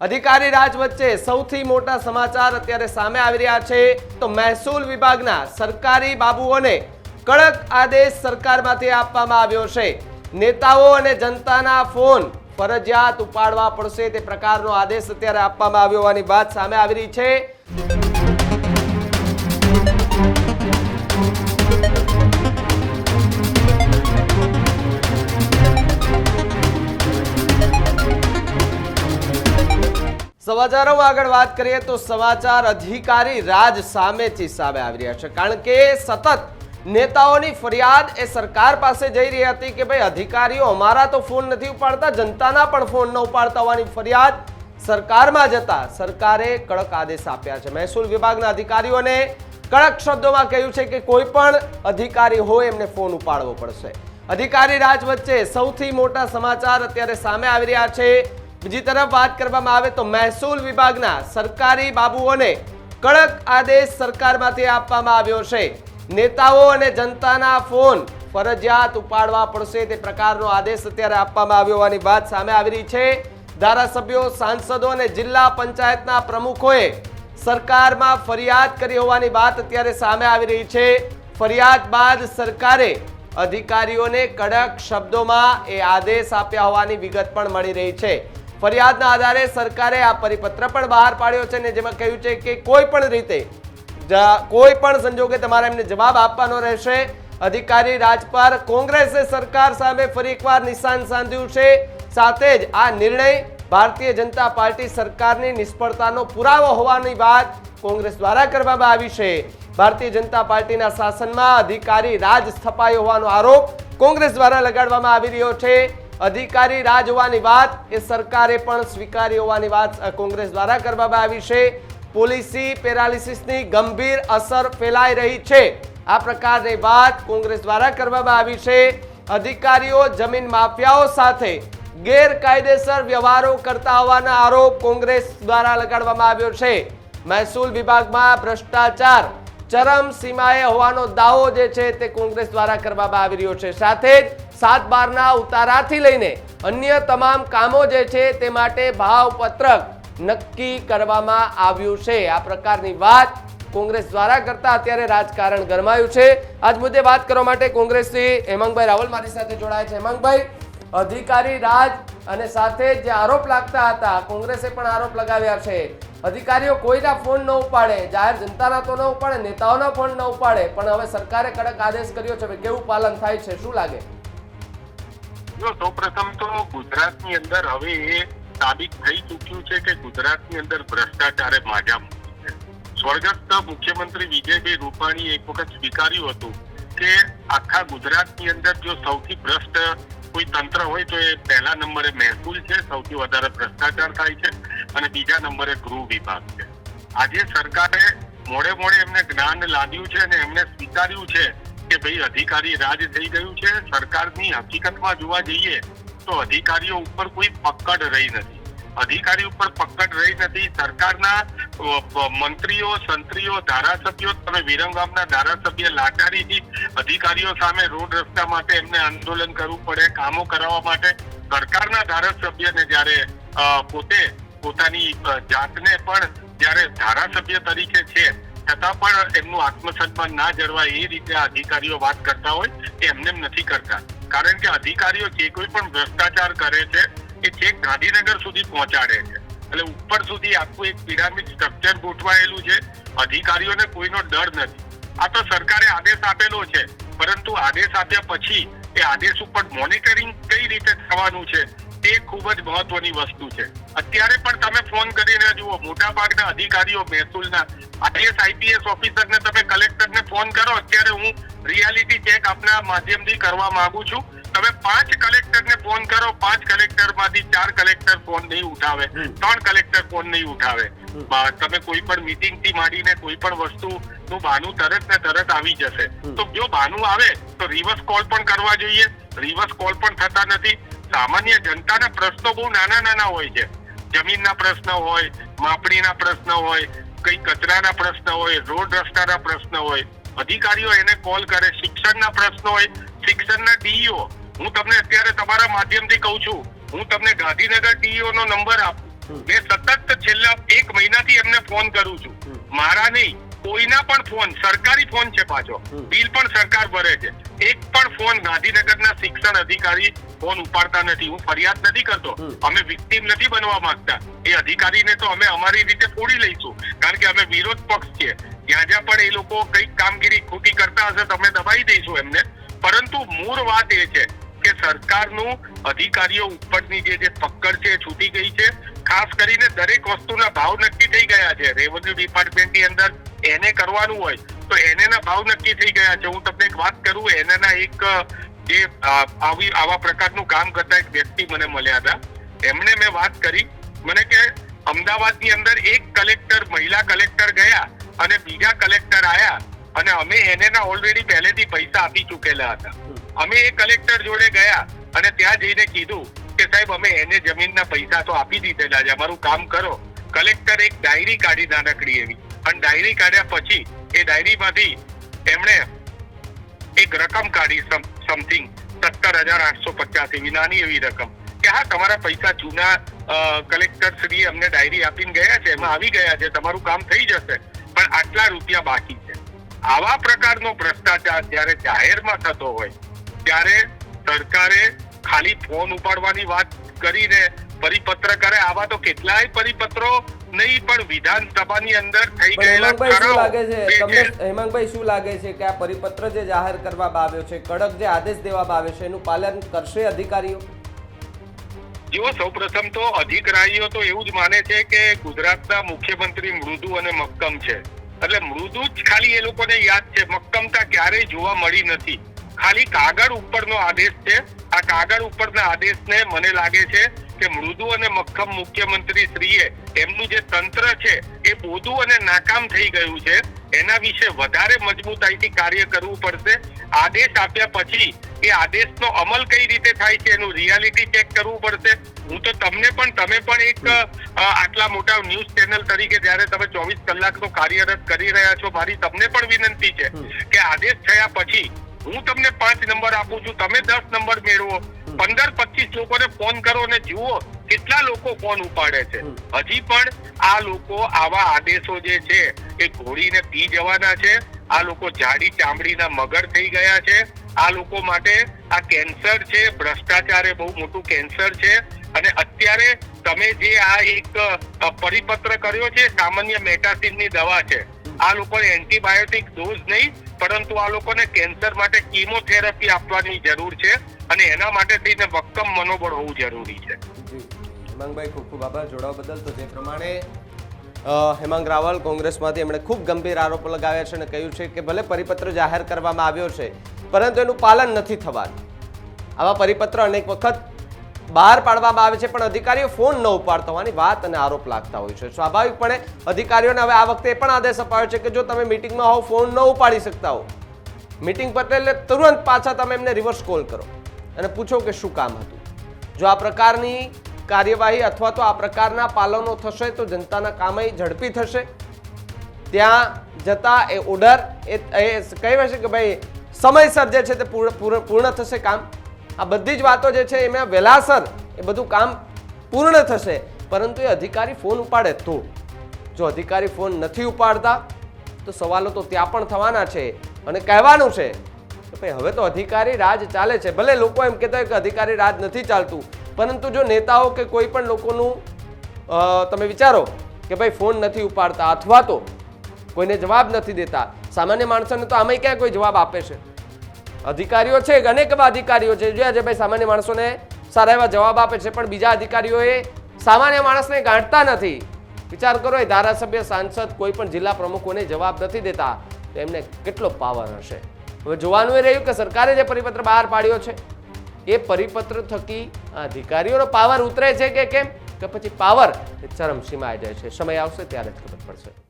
અધિકારી રાજ વચ્ચે સૌથી મોટા સમાચાર અત્યારે સામે આવી રહ્યા છે. તો મહેસૂલ વિભાગના સરકારી બાબુઓને કડક આદેશ સરકારમાંથી આપવામાં આવ્યો છે. નેતાઓ અને જનતાના ફોન ફરજિયાત ઉપાડવા પડશે તે પ્રકારનો આદેશ અત્યારે આપવામાં આવ્યો હોવાની વાત સામે આવી રહી છે. સમાચારોમાં આગળ વાત કરીએ તો સમાચાર અધિકારી રાજ સામેથી સામે આવી રહ્યા છે. કારણ કે સતત નેતાઓની ફરિયાદ એ સરકાર પાસે જઈ રહી હતી કે ભાઈ અધિકારીઓ અમારા તો ફોન નથી ઉપાડતા, જનતાના પણ ફોન ન ઉપાડતા હોવાની ફરિયાદ સરકારમાં જતા સરકારે કડક આદેશ આપ્યા છે. મહેસૂલ વિભાગના અધિકારીઓને કડક શબ્દોમાં કહ્યું છે કે કોઈ પણ અધિકારી હોય એમને ફોન ઉપાડવો પડશે. અધિકારી રાજ વચ્ચે સૌથી મોટા સમાચાર અત્યારે સામે આવી રહ્યા છે. બીજી તરફ વાત કરવામાં આવે તો મહેસૂલ વિભાગના સરકારી બાબુઓને કડક આદેશ સરકારમાંથી આપવામાં આવ્યો છે. નેતાઓ અને જનતાના ફોન ફરજિયાત ઉપાડવા પડશે તે પ્રકારનો આદેશ અત્યારે આપવામાં આવ્યો હોવાની વાત સામે આવી રહી છે. ધારાસભ્યો, સાંસદો અને જિલ્લા પંચાયતના પ્રમુખોએ સરકારમાં ફરિયાદ કરી હોવાની વાત અત્યારે સામે આવી રહી છે. ફરિયાદ બાદ સરકારે અધિકારીઓને કડક શબ્દોમાં એ આદેશ આપ્યા હોવાની વિગત પણ મળી રહી છે. ફરિયાદના આધારે સરકારે આ પરિપત્ર પણ બહાર પાડ્યો છે ને જેમાં કહ્યું છે કે કોઈ પણ રીતે કોઈ પણ સંજોગે તમારે એમને જવાબ આપવાનો રહેશે. અધિકારી રાજ કોંગ્રેસે સરકાર સામે ફરી એકવાર નિશાન સાધ્યું છે. સાથે જ આ નિર્ણય ભારતીય જનતા પાર્ટી સરકારની નિષ્ફળતાનો પુરાવો હોવાની વાત કોંગ્રેસ દ્વારા કરવામાં આવી છે. ભારતીય જનતા પાર્ટીના શાસનમાં અધિકારી રાજ સ્થપાયો હોવાનો આરોપ કોંગ્રેસ દ્વારા લગાડવામાં આવી રહ્યો છે. અધિકારી રાજ હોવાની વાત, એ સરકારે પણ સ્વીકારી હોવાની વાત કોંગ્રેસ દ્વારા કરવામાં આવી છે. પોલિસી પેરાલિસિસની ગંભીર અસર ફેલાઈ રહી છે. આ પ્રકારની વાત કોંગ્રેસ દ્વારા કરવામાં આવી છે. અધિકારીઓ જમીન માફિયાઓ સાથે ગેરકાયદેસર વ્યવહારો કરતા હોવાના આરોપ કોંગ્રેસ દ્વારા લગાડવામાં આવ્યો છે. મહેસૂલ વિભાગમાં ભ્રષ્ટાચાર ચરમ સીમાએ હોવાનો દાવો જે છે તે કોંગ્રેસ દ્વારા કરવામાં આવી રહ્યો છે. સાથે જ સાત બારના ઉતારાથી લઈને અન્ય તમામ કામો જે છે તે માટે ભાવપત્રક નક્કી કરવામાં આવ્યું છે. આ પ્રકારની વાત કોંગ્રેસ દ્વારા કરતા અત્યારે રાજકારણ ગરમાયું છે. આજ મુદ્દે વાત કરવા માટે કોંગ્રેસથી હેમંગભાઈ રાવલ મારી સાથે જોડાયા છે. હેમંગભાઈ, અધિકારી રાજ અને સાથે જ આરોપ લાગતા હતા, કોંગ્રેસે પણ આરોપ લગાવ્યા છે. અધિકારીઓ કોઈના ફોન ન ઉપાડે, જાહેર જનતાના તો ન ઉપાડે, નેતાઓના ફોન ન ઉપાડે, પણ હવે સરકારે કડક આદેશ કર્યો છે. કેવું પાલન થાય છે? શું લાગે? જો સૌ પ્રથમ તો ગુજરાતની અંદર હવે એ સાબિત થઈ ચૂક્યું છે કે ગુજરાતની અંદર ભ્રષ્ટાચારે માજા છે. સ્વર્ગસ્થ મુખ્યમંત્રી વિજયભાઈ રૂપાણીએ એક વખત સ્વીકાર્યું હતું કે આખા ગુજરાતની અંદર જો સૌથી ભ્રષ્ટ કોઈ તંત્ર હોય તો એ પહેલા નંબરે મહેસૂલ છે, સૌથી વધારે ભ્રષ્ટાચાર થાય છે અને બીજા નંબરે ગૃહ વિભાગ છે. આજે સરકારે મોડે મોડે એમને જ્ઞાન લાવ્યું છે અને એમને સ્વીકાર્યું છે કે ભાઈ અધિકારી રાજ થઈ ગયું છે, સરકારની હકીકતમાં જોવા જઈએ તો અધિકારીઓ ઉપર કોઈ પકડ રહી નથી. અધિકારી ઉપર પકડ રહી નથી, સરકારના મંત્રીઓ, સંત્રીઓ, ધારાસભ્યો, તમે વિરંગામના ધારાસભ્ય લાટારીથી અધિકારીઓ સામે રોડ રસ્તા માટે એમને આંદોલન કરવું પડે, કામો કરાવવા માટે. સરકારના ધારાસભ્યને જ્યારે પોતે પોતાની જાતને પણ જ્યારે ધારાસભ્ય તરીકે છે છતાં પણ એમનું આત્મસન્માન ના જળવાય એ રીતે અધિકારીઓ વાત કરતા હોય, એ એમને નથી કરતા. કારણ કે અધિકારીઓ જે કોઈ પણ ભ્રષ્ટાચાર કરે છે, એ છેક ગાંધીનગર સુધી પહોંચાડે છે. એટલે ઉપર સુધી આખું એક પિરામિડ સ્ટ્રક્ચર ગોઠવાયેલું છે, અધિકારીઓને કોઈનો ડર નથી. આ તો સરકારે આદેશ આપેલો છે, પરંતુ આદેશ આપ્યા પછી એ આદેશ ઉપર મોનિટરિંગ કઈ રીતે થવાનું છે તે ખૂબ જ મહત્વની વસ્તુ છે. અત્યારે પણ તમે ફોન કરીને જુઓ મોટા ભાગના અધિકારીઓ મહેસૂલના આઈએસ આઈપીએસ ઓફિસરને તમે કલેક્ટરને ફોન કરો અત્યારે હું રિયાલિટી ચેક આપના માધ્યમથી કરવા માંગુ છું. તમે પાંચ કલેક્ટરને ફોન કરો પાંચ કલેક્ટરમાંથી ચાર કલેક્ટર ફોન નહીં ઉઠાવે ત્રણ કલેક્ટર ફોન નહીં ઉઠાવે. તમે કોઈ પણ મીટિંગથી માંડીને કોઈ પણ વસ્તુ નું બહાનું તરત ને તરત આવી જશે. તો જો બહાનું આવે તો રિવર્સ કોલ પણ કરવા જોઈએ. રિવર્સ કોલ પણ થતા નથી. સામાન્ય જનતાના પ્રશ્નો બહુ નાના નાના હોય છે. જમીનના પ્રશ્ન હોય માપણીના પ્રશ્ન હોય કઈ કચરાના પ્રશ્ન હોય રોડ રસ્તાના પ્રશ્ન હોય અધિકારીઓ એને કોલ કરે શિક્ષણના પ્રશ્નો હોય શિક્ષણના ડીઈઓ. હું તમને અત્યારે તમારા માધ્યમથી કહું છું હું તમને ગાંધીનગર ડીઈઓ નો નંબર આપું. મેં સતત છેલ્લા એક મહિનાથી એમને ફોન કરું છું. મારા નહીં કોઈના પણ ફોન સરકારી ફોન છે પાછો. બિલ પણ સરકાર ભરે છે. એક પણ ફોન ગાંધીનગરના શિક્ષણ અધિકારી ફોન ઉપાડતા નથી. હું ફરિયાદ નથી કરતો. અમે વિક્ટીમ નથી બનવા માંગતા. એ અધિકારીને તો અમે અમારી રીતે ફોડી લઈશું. કારણ કે અમે વિરોધ પક્ષ છીએ. જ્યાં જ્યાં પણ એ લોકો કંઈક કામગીરી ખોટી કરતા હશે તો અમે દબાઈ દઈશું એમને. પરંતુ મૂળ વાત એ છે કે સરકારનું અધિકારીઓ ઉપરની જે જે પકડ છે છૂટી ગઈ છે. ખાસ કરીને દરેક વસ્તુના ભાવ નક્કી થઈ ગયા છે. રેવન્યુ ડિપાર્ટમેન્ટની અંદર એને કરવાનું હોય, તો એનેના ભાવ નક્કી થઈ ગયા છે. હું તમને એક વાત કરું, એનેના એક, જે આવી આવા પ્રકારનું કામ કરતા એક વ્યક્તિ મને મળ્યા હતા. એમને મેં વાત કરી. મને કે, અમદાવાદની અંદર એક કલેક્ટર, મહિલા કલેક્ટર ગયા અને બીજા કલેક્ટર આયા અને અમે એનેના ઓલરેડી પહેલેથી પૈસા આપી ચૂકેલા હતા. અમે એ કલેક્ટર જોડે ગયા અને ત્યાં જઈને કીધું કે, સાહેબ, અમે એને જમીનના પૈસા તો આપી દીધેલા છે. અમારું કામ કરો. કલેક્ટર એક ડાયરી કાઢી નાનકડી એવી. અને ડાયરી કાઢ્યા પછી એ ડાયરીમાંથી એમણે એક રકમ કાઢી સમથિંગ સત્તર હજાર આઠસો પચાસ એવી નાની એવી રકમ. કે હા, તમારા પૈસા જૂના કલેક્ટર શ્રી અમને ડાયરી આપીને ગયા છે, એમાં આવી ગયા છે, તમારું કામ થઈ જશે, પણ આટલા રૂપિયા બાકી છે. આવા પ્રકારનો ભ્રષ્ટાચાર જ્યારે જાહેરમાં થતો હોય, ત્યારે સરકારે ખાલી ફોન ઉપાડવાની વાત કરીને પરિપત્ર કરે, આવા તો કેટલાય પરિપત્રો નહીં પણ વિધાનસભાની અંદર થઈ ગયેલા શું લાગે છે? તમને હેમાંગભાઈ શું લાગે છે કે આ પરિપત્ર જે જાહેર કરવામાં આવ્યો છે કડક જે આદેશ દેવામાં આવ્યો છે એનું પાલન કરશે અધિકારીઓ? જો સૌપ્રથમ તો અધિકારીઓ તો એવું જ માને છે કે ગુજરાતના મુખ્યમંત્રી મૃદુ અને મક્કમ છે. એટલે મૃદુ જ ખાલી એ લોકોને યાદ છે મક્કમતા ક્યારેય જોવા મળી નથી. ખાલી કાગળ ઉપરનો આદેશ છે. આ કાગળ ઉપરના આદેશને મને લાગે છે કે મૃદુ અને મક્કમ મુખ્યમંત્રી શ્રીએ એમનું જે તંત્ર છે એ બોધું અને નાકામ થઈ ગયું છે. એના વિશે વધારે મજબૂતાઈથી કાર્ય કરવું પડશે. આદેશ આપ્યા પછી એ આદેશનો અમલ કઈ રીતે થાય છે એનું રિયાલિટી ચેક કરવું પડશે. હું તો તમને પણ તમે પણ એક આટલા મોટા ન્યૂઝ ચેનલ તરીકે જ્યારે તમે ચોવીસ કલાકનો કાર્યરત કરી રહ્યા છો મારી તમને પણ વિનંતી છે કે આદેશ થયા પછી હું તમને પાંચ નંબર આપું છું. તમે દસ નંબર મેળવો. પંદર પચીસ લોકોને ફોન કરો અને જુઓ કેટલા લોકો ફોન ઉપાડે છે. હજી પણ આ લોકો આવા આદેશો જે છે એ ઘોડીને પી જવાના છે. આ લોકો જાડી ચામડીના મગર થઈ ગયા છે. આ લોકો માટે આ કેન્સર છે ભ્રષ્ટાચાર એ બહુ મોટું કેન્સર છે. અને અત્યારે તમે જે આ એક પરિપત્ર કર્યો છે સામાન્ય મેટાસિનની દવા છે. આ લોકોને એન્ટીબાયોટિક ડોઝ નહીં પરંતુ આ લોકોને કેન્સર માટે કીમોથેરાપી આપવાની જરૂર છે અને એના માટે થઈને ભક્કમ મનોબળ હોવું જરૂરી છે. હેમાંગભાઈ, ખૂબ ખૂબ આભાર જોડાવા બદલ. તો જે પ્રમાણે હેમાંગ રાવલ કોંગ્રેસમાંથી એમણે ખૂબ ગંભીર આરોપો લગાવ્યા છે અને કહ્યું છે કે ભલે પરિપત્ર જાહેર કરવામાં આવ્યો છે, પરંતુ એનું પાલન નથી થવાનું. આવા પરિપત્ર અનેક વખત બહાર પાડવામાં આવે છે, પણ અધિકારીઓ ફોન ન ઉપાડતા હોવાની વાત અને આરોપ લાગતા હોય છે. સ્વાભાવિકપણે અધિકારીઓને હવે આ વખતે પણ આદેશ અપાયો છે કે જો તમે મિટિંગમાં હોવ, ફોન ન ઉપાડી શકતા હો મીટિંગ પટેલે તુરંત પાછા તમે એમને રિવર્સ કોલ કરો અને પૂછો કે શું કામ હતું. જો આ પ્રકારની કાર્યવાહી અથવા તો આ પ્રકારના પાલનો થશે, તો જનતાના કામય ઝડપી થશે. ત્યાં જતા એ ઓર્ડર, એ કહેવાય છે કે ભાઈ સમયસર જે છે તે પૂર્ણ થશે કામ. આ બધી જ વાતો જે છે એમાં વહેલાસર એ બધું કામ પૂર્ણ થશે. પરંતુ એ અધિકારી ફોન ઉપાડે તો. જો અધિકારી ફોન નથી ઉપાડતા, તો સવાલો તો ત્યાં પણ થવાના છે અને કહેવાનું છે કે ભાઈ, હવે તો અધિકારી રાજ ચાલે છે. ભલે લોકો એમ કહેતા હોય કે અધિકારી રાજ નથી ચાલતું, પરંતુ જો નેતાઓ કે કોઈ પણ લોકોનું તમે વિચારો કે ભાઈ, ફોન નથી ઉપાડતા અથવા તો કોઈને જવાબ નથી દેતા. સામાન્ય માણસોને તો આમાંય ક્યાં કોઈ જવાબ આપે છે? અધિકારીઓ છે, અનેક એવા અધિકારીઓ છે જોયા છે ભાઈ સામાન્ય માણસોને સારા એવા જવાબ આપે છે, પણ બીજા અધિકારીઓએ સામાન્ય માણસને ગાંઠતા નથી. વિચાર કરો, એ ધારાસભ્ય, સાંસદ, કોઈ પણ જિલ્લા પ્રમુખોને જવાબ નથી દેતા, તો એમને કેટલો પાવર હશે? હવે જોવાનું એ રહ્યું કે સરકારે જે પરિપત્ર બહાર પાડ્યો છે, એ પરિપત્ર થકી અધિકારીઓનો પાવર ઉતરે છે કે કેમ? કે પછી પાવર ચરમસીમાએ જાય છે. સમય આવશે ત્યારે જ ખબર પડશે.